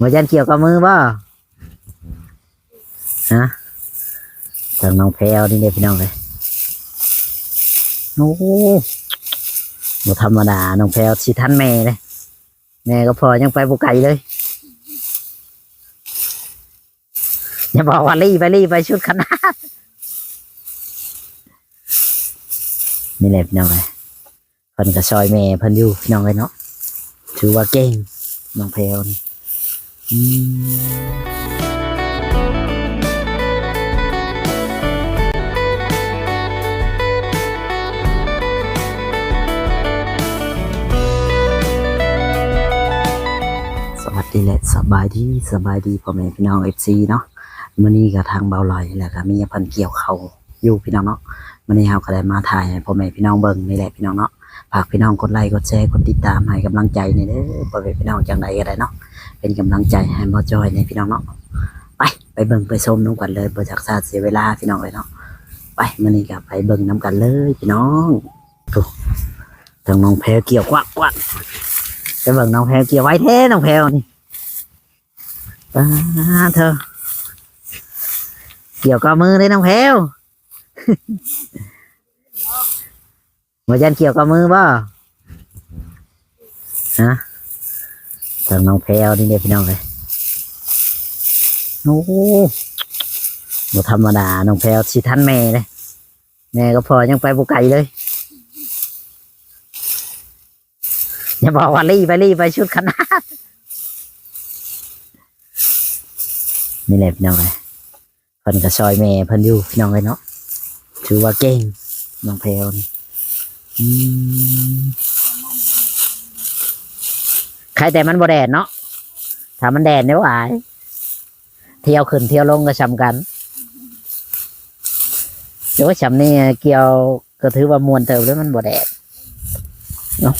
บ่ยันเกี่ยวกับมือบ่ฮะทางน้องแพรวนี่เด้พี่น้องเลยโอ้บ่ธรรมดา น้องแพรวสิทันแม่เลย แม่ก็พอยังไปบ่ไกลเลยอย่าบอกว่ารีบไปรีบไปชุดขนาด นี่แหละพี่น้องเลยเพิ่นก็ซอยแม่เพิ่นอยู่พี่น้องเลยเนาะ ถือว่าเก่งน้องเพลวนี่อืมสวัสดีและสบายดีสบายดีพ่อแม่พี่น้องเอฟซีเนาะมื้อนี้ก็ทางเบาลอยแหล้วก็มีพิ่นเกี่ยวเขาอยู่พี่น้องเนาะมื้อนี้เฮาก็ได้มาถ่ายพ่อแม่พี่น้องเบิ่งนี่แหละพี่น้องเนาะ ฝากพี่น้องกดไลค์กดแชร์กดติดตามให้กำลังใจในอยเด้อพ่อแม่พี่น้องจังใดก็ได้เนาะเป็นกำลังใจให้บ่จอยในพี่น้องเนาะไปไปเบิ่งไปชมน้ำกันเลยบ่จากซาเสียเวลาพี่น้องเลยเนาะไปมื้อนี้ก็ไปเบิ่งน้ำกันเลยพี่น้องดูทางน้องแพรเกี่ยวกวักกวักไปเบิ่งน้องแพรเกี่ยวไว้แท้น้องแพรนี่ป้าเธอ เกี่ยวกับมือเลยน้องแพร มายันเกี่ยวกับมือบ่ฮะทางน้องแพรวนี่เนี่ยพี่น้องเลยโอ้บ่ธรรมดา น้องแพรวสิทันแม่เลยแม่ก็พอยังไปบุไกลเลยอย่าบอกว่ารีบไปรีบไปชุดขนาดนี่แหละพี่น้องเลยเพิ่นก็ซอยแม่เพิ่นอยู่พี่น้องเลยเนาะถือว่าเก่งน้องแพรวนี่ ใครแต่มันบ่แดดเนาะถ้ามันแดดเนี่ยหวายเที่ยวขึ้นเที่ยวลงก็ชำกันเดี๋ยวว่าชำนี่เกี่ยวก็ถือว่ามวนเติมแล้วมันบ่แดดเนาะ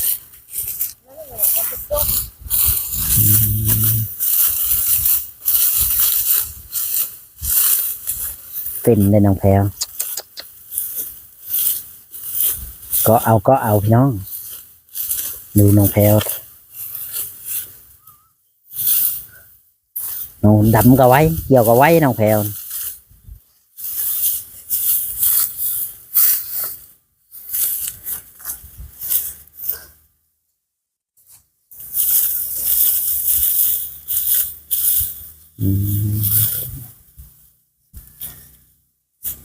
เป็นเลยน้องแพรว ก็เอาก็เอาพี่น้อง ดูน้องแพลวน้องดำก็ไว้ เกี่ยวก็ไว้น้องแพลวอืม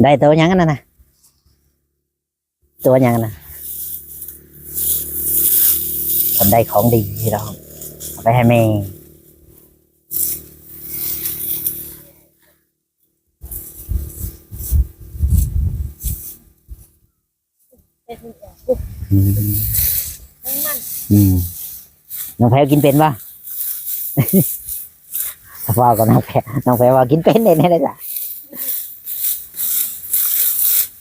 ได้ตัวยังนั่นนะตัวยังนะ ผมได้ของดีพี่น้องเอาไปให้แม่เป็นคนแก่ปุ๊บอืมทั้งนั้นอืมน้องแพรกินเป็นปะพ่อกับน้องแพรน้องแพรว่ากินเป็นเลยแน่เลยจ้ะ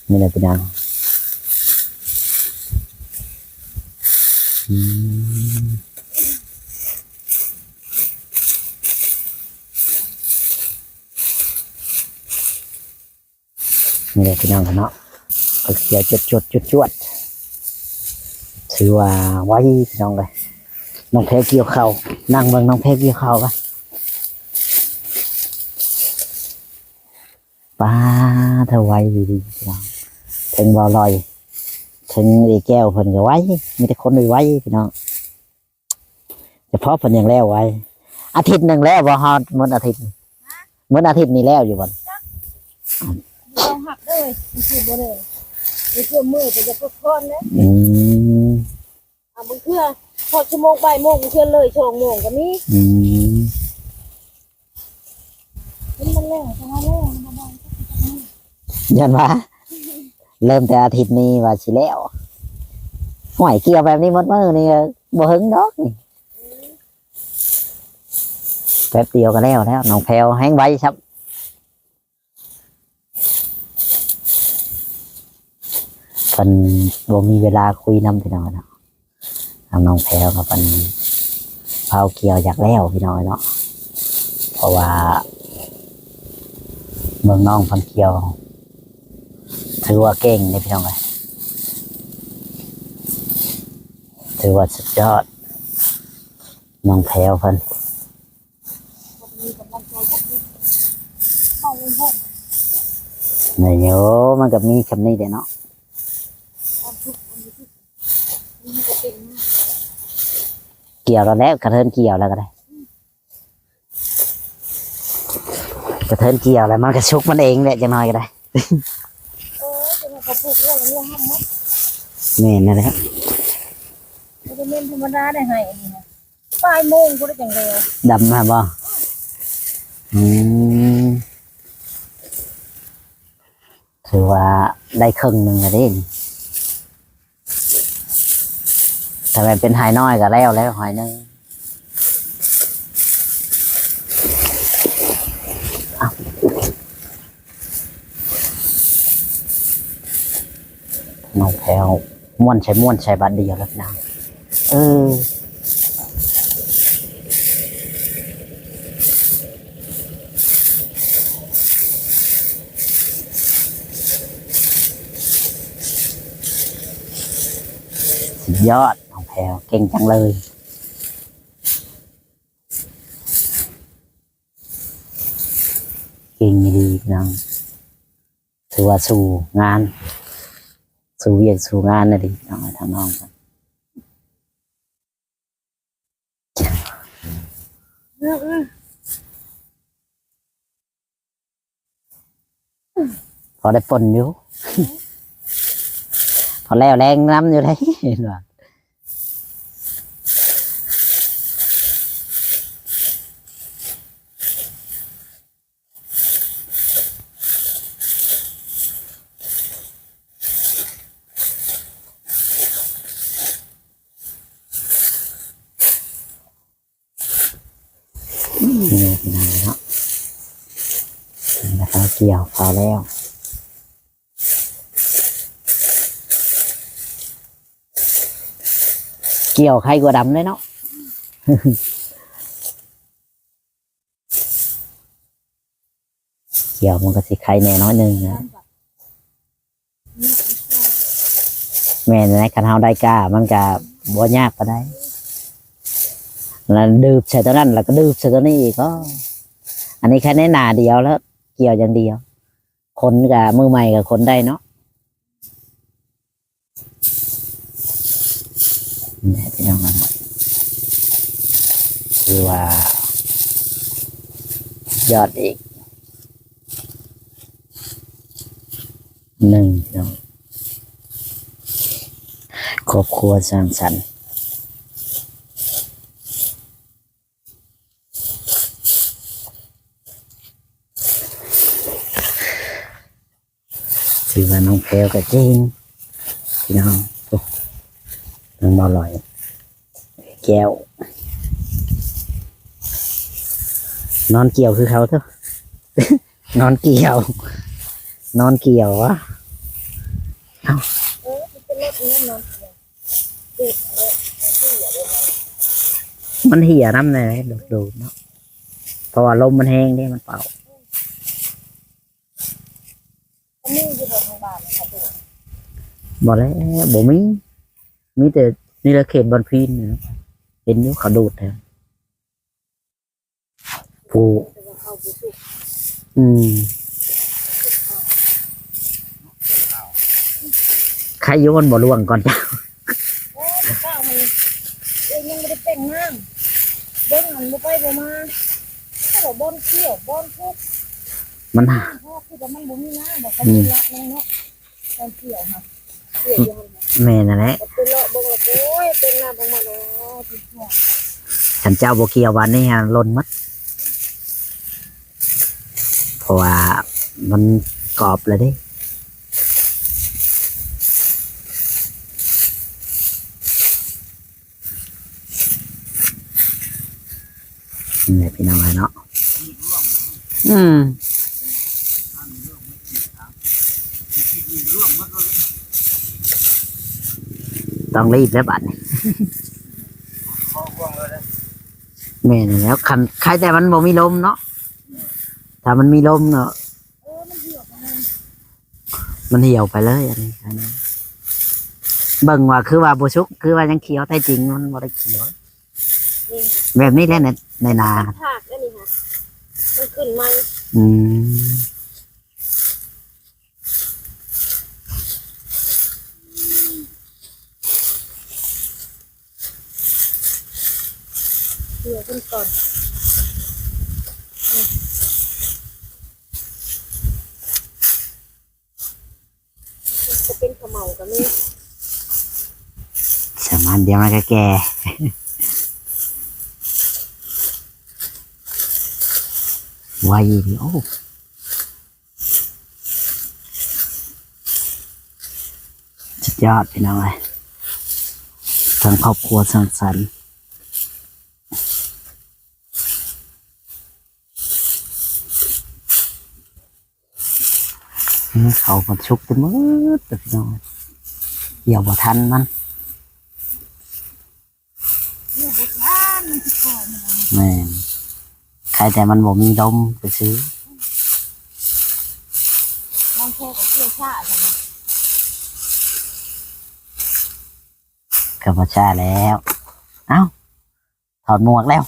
นี่แหละพี่น้องอืม นี่แหละพี่น้องกันเนาะเอาเขียวจดจดจดจวดถือว่าไว้พี่น้องเลยน้องแพรเกี่ยวเข่าวนั่งเบิ่งน้องแพรเกี่ยวเข่าวปะป้าเธอไว้ดีๆพี่น้องถึงบอลอย ถึงไอ้แก้วเพิ่นก็ไว้มีแต่คนไว้พี่น้องเฉพาะเพิ่นยังแล้วไว้ อาทิตย์หนึ่งแล้วบ่ฮอดมื้ออาทิตย์นี่มื้ออาทิตย์นี้แล้วอยู่บ่เราหักเลยมันคือบ่เลยมันคือมือไปจะพักผ่อนนะอืมอะมันคือพอชั่วโมงบ่ายโมงมันคือเลยช่วงโมงก็มีอืมมันมันแล้วทำไมแล้วมันบ่ยันว่า เริ่มแต่อาทิตย์นี้ว่าสิแล้วห่วยเกี่ยวแบบนี้หมดมือนี่บ่หึงดอกนี่แป๊บเดียวก็แล้วแล้วน้องแพรวแห้งไว้ครับเพิ่นบ่มีเวลาคุยน้ำพี่น้องเนาะทางน้องแพรวกับเพิ่นเผาเกี่ยวอยากแล้วพี่น้องเนาะเพราะว่าเมืองน้องพันเกี่ยว ถือว่าเก่งเลยพี่น้องเลยถือว่าสุดยอดน้องแพรวเพิ่นบ่มีกำลังใจจักนิดเข้าลงห้องนี่โยมันก็มีคำนี้เด้เนาะควเนนะเกี่ยวแล้วแล้วกระเทินเกี่ยวแล้วก็ได้กระเทินเกี่ยวแล้วมันก็ชุกมันเองแหละจังน้อยก็ได้ เขาปลูกเรื่องเรื่องห้ามมัดแม่นนั่นแหละมันจะเล่นธรรมดาได้ให้อันนี้นะปลายโมงก็ได้จังเลยดำมาบ่อืมถือว่าได้ครึ่งหนึ่งแล้วเด้นี่ถ้ามันเป็นหายน้อยก็แล้วแล้วหายหนึงอ้าว น้องแพลวม้วนใช้ม้วนใช้บัตรเดียวแล้วนะเออสุดยอดของแพลวเก่งจังเลยเก่งดีน้องถือว่าสู่งาน สู่เวียกสู่งานนะดิน้องทางน้องกันพอได้ฝนอยู่ พอแล้วแรงน้ำอยู่เลยเห็นว่า นี่พี่น้องเนาะนะครับเกี่ยวพอแล้วเกี่ยวใครกว่าดำเลยเนาะเกี่ยวมันก็สิใครแน่น้อยหนึ่งนะแม่นนะคันเฮาได้กล้ามันก็บ่ยากปานใด แล้วดืบใส่ตัวนั้นแล้วก็ดืบใส่ตัวนี้อีกก็ อันนี้แค่ในหนาเดียวแล้ว เกี่ยวอย่างเดียว คนกับมือใหม่กับคนได้เนาะนี่พี่น้องกันคือว่ายอดอีกหนึ่งพี่น้องครอบครัวสร้างสรรค์ ถือว่าน้องแพลวกับจริงพี่น้องโอ้น้องมาลอยแก้วนอนเกี่ยวคือเขาเถอะนอนเกี่ยว นอนเกี่ยววะเออมันเป็นรถนี้นอนเด็กเลยมันเหี่ยน้ำเลยดูดูๆเนาะเพราะว่าลมมันแห้งเนี่ยมันเป่า มีอยู่บนโรงพยาบาลนะครับเด็กบอกแล้วบ่มีมีแต่นี่แหละเขตบอลพีนเนี่ยนะเห็นอยู่เขาโดดแทนผู้แต่ว่าเข้าไปสู่อืมใครโยนบ่ล่วงก่อนจ้าโอ้ข้าวมันเองยังไม่ได้เป็นน้ำเบิ้งมันบ่ไปบ่มาถ้าบอกบอนเขี้ยวบอนพุกมันหาพ่อนบ่มีน้ำบอกขา มีละนั่นเนาะบอนเขี้ยวค่ะเขี้ยวอยู่หั่นน่ะแม่นั่นแหละก็เป็นเลาะเบิ่งและโอ้ยเป็นน้ำของมันโอ้ยที่หัวฉันเจ้าโบเกียววันนี้ฮะลนมัดเพราะว่ามันกรอบเลยเดินี่พี่น้องเลยเนาะอืม ต้องรีบแล้วบัดนี้แม่นแล้วคันใครแต่มันบ่มีลมเนาะถ้ามันมีลมเนาะเออมันเหี่ยวไปเลยมันเหี่ยวไปเลยอันนี้อันนี้เบิ่งว่าคือว่าบ่ชุก คือว่ายังเขียวแต่จริงมันบ่ได้เขียวนี่แบบนี้แหละในในนาถากแล้วนี่ค่ะมันขึ้นมาอืม เดี๋ยวขึ้นก่อนอืมมันจะเป็นขมเหลากันนี่สามานเดียวมันก็แก่ไวดีโอ้ยอดพี่น้องเลยทั้งครอบครัวสังสรรค์ เขามันชุกไปหมดแต่พี่น้องเดี๋ยวบ่ทันมันเดี๋ยวบุกบ้านมันจะก่อนมันแม่นใครแต่มันบ่มีลมไปซื้อน้องแค่กับเชื่อชาใช่ไหมกับชาแล้ว เอ้า ถอดหมวกแล้ว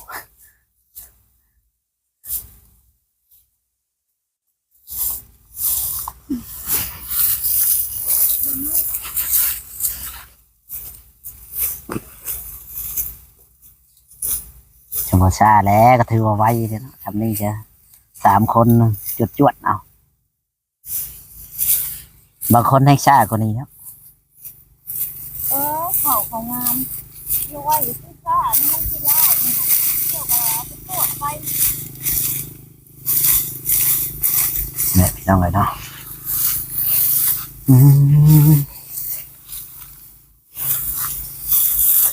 ชมพชาแล้วก็ถือว่าไว้เนี่ยทำนี่จะสามคนจวดจวดๆเอาบางคนให้ชากว่านี้ครับเออเขาเขางามเรียกว่าอยู่ที่ชานี่มันที่ไล่นี่ค่ะเที่ยวกันแล้วไปตรวจไปเนี่ยพี่น้องเลยเนาะอืม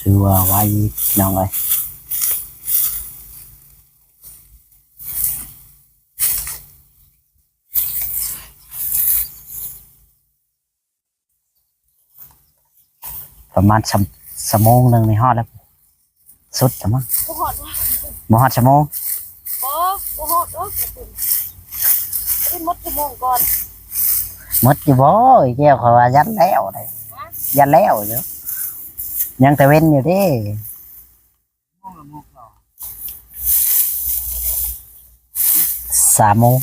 ถือว่าไว้พี่น้องเลย ประมาณสมสมงหนึ่งในฮอดแล้วสุดแต่มั้งบุหอดว่าบ่ฮอดสมงบ่บุหอดเออคุณได้มดชั่วโมงก่อนหมดอยู่บ่อีแก้วเขาว่ายันแล้วเลยยันแล้วอยู่ยังแต่เว้นอยู่เดิสามโมง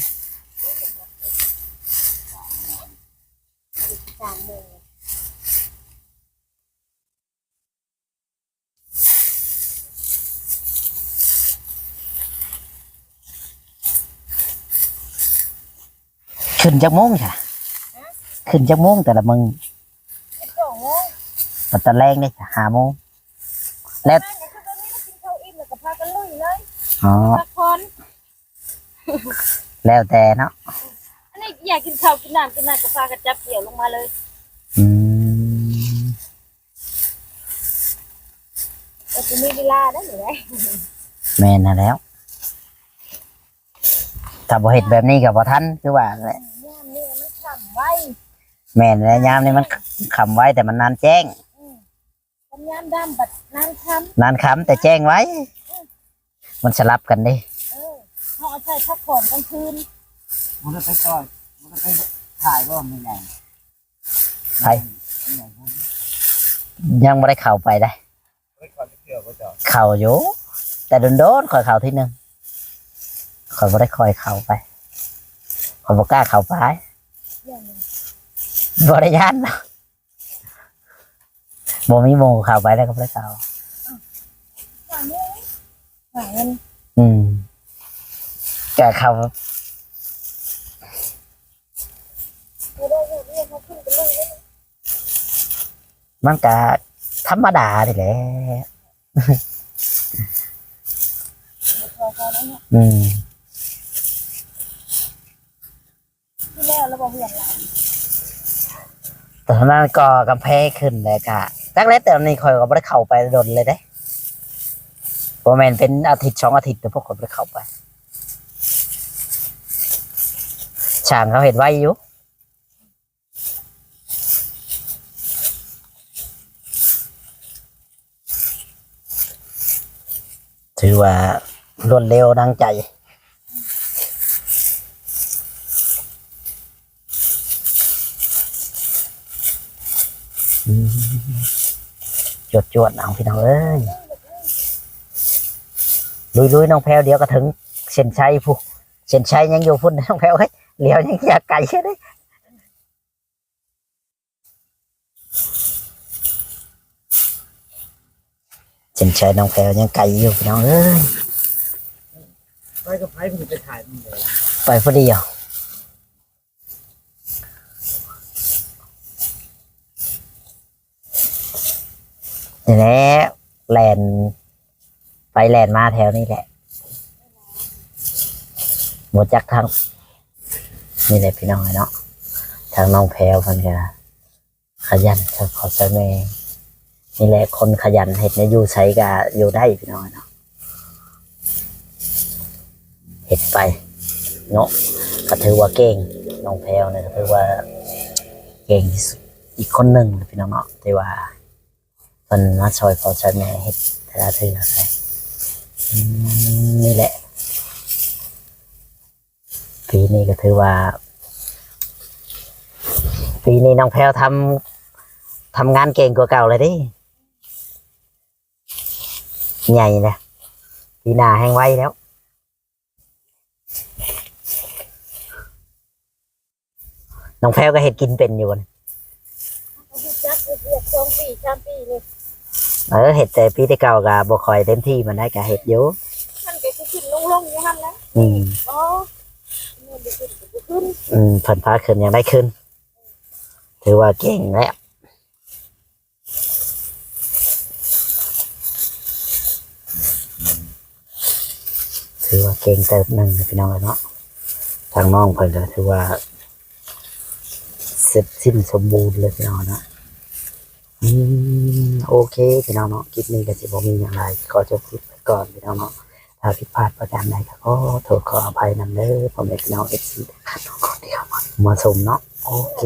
สามโมง ขึ้นจากโมงจ้ะขึ้นจากโมงแต่ละมึงเป็นสองโมงปัตตะแรงเนี่ยจ้ะห้าโมงนั่นเนี่ยคือตอนนี้เรากินข้าวอิ่มแล้วก็พากันลุยเลยอ๋อพักผ่อนแล้วแต่เนาะอันนี้อยากกินข้าวกินน้ำกินน้ำก็พากันจับเกี่ยวลงมาเลยอืมแต่จะมีเวลาได้หรือไงแม่นนะแล้วถ้าบ่เห็ดแบบนี้กับบ่ทันคือว่าแหละย่ามนี่มันฉ่ำ ไว้แม่นแล้วยามนี่มันขำไว้แต่มันนานแจ้งทำยามดำบัดน้ำช้นานขำแต่แจ้งไว้ มันสลับกันดิำเออเขาเอาใช้พักผ่อนกลางคืนมันจะไปซอยมันจะไปถ่ายว่ามันไงไปยังไม่ได้เข้าไปได้ไปก่อนเกี่ยวก็จะเข้าอยู่แต่โดนๆคอยเข้าทีหนึ่งคอยไม่ได้คอยเข้าไปคอยบ่กล้าเข้าไปอย่างนี้ บ่ได้ยันเนาะบ่มีโมงเข้าไปแล้วก็บ่ได้เข้าอย่างนี้หาเงินอืมแกเข้าไม่ได้เงินเรียกเขาขึ้นไปเลยเลยมันก็ธรรมดาดิแหละพอพอแล้วเนี่ยอืม ที่แล้วเรา บอกเหี่ยนหลานตอนนั้นก็กำแพงขึ้นเลยค่ะตั้งแต่แต่นี้คอยก็ไม่ได้เข้าไปโดนเลยได้ประมาณเป็นอาทิตย์สองอาทิตย์แต่พวกคนไม่ได้เข้าไปช่างเขาเห็นไว้อยู่ถือว่ารวดเร็วดังใจ จวดจวดๆเอาพี่น้องเอ้ยลุยๆน้องแพรวเดี๋ยวก็ถึงเส้นชัยผู้เส้นชัยยังอยู่พุ่นน้องแพรวเฮ้ยเลี้ยวยังอยากไกลใช่ไหมเส้นชัยน้องแพรวยังไกลอยู่พี่น้องเอ้ยไปกับไผมันไปถ่ายมันเลยไปพอดีอะ นี่แหละแลนไปแลนมาแถวนี้แหละหมดจักทางนี่แหละพี่น้องเนาะทางน้องแพรวเพิ่นก็ขยันทางขอใช้แม่นี่แหละคนขยันเห็ดในอยู่ใช้ก็อยู่ได้พี่น้องเนาะเห็ดไปเนาะก็ถือว่าเก่งน้องแพลวเนี่ยก็ถือว่าเก่งอีกคนหนึ่งพี่น้องเนาะที่ว่า นมาช่วยพอช่วยแม่เฮ็ดแต่ละเทื่อไปนี่แหละปีนี้ก็ถือว่า ปีนี้น้องแพลวทำทำงานเก่งกว่าเก่าเลยดิใหญ่นะปีหน้าแห้งไวแล้วน้องแพรวก็เห็ดกินเป็นอยู่นะจักเรียกสองปีสามปีเลย เออเห็ดแต่ปีที่เก่ากับ่คอยเต็มที่มันได้กับเห็ดอยู่มันก็จะขึ้นลงลงอย่างนั้นนะอืมอ๋อมันจะขึ้นก็จะขึ้นอืมเพิ่นพาขึ้นยังได้ขึ้น ถือว่าเก่งแล้วถือว่าเก่งเติบหนึ่งนะพี่น้องเนาะทางน้องเพิ่นก็ถือว่าเสร็จสิ้นสมบูรณ์เลยพี่น้องเนาะ อืมโอเคพี่น้องเนาะคลิปนี้ก็จะบ่มีอย่างไรขอจบคลิปไปก่อนพี่น้องเนาะถ้าผิดพลาดประการใดก็โทษขออภัยนำเด้อผมเอกน้องเอฟซีทุกท่านทุกคนที่เข้ามามาชมเนาะโอเค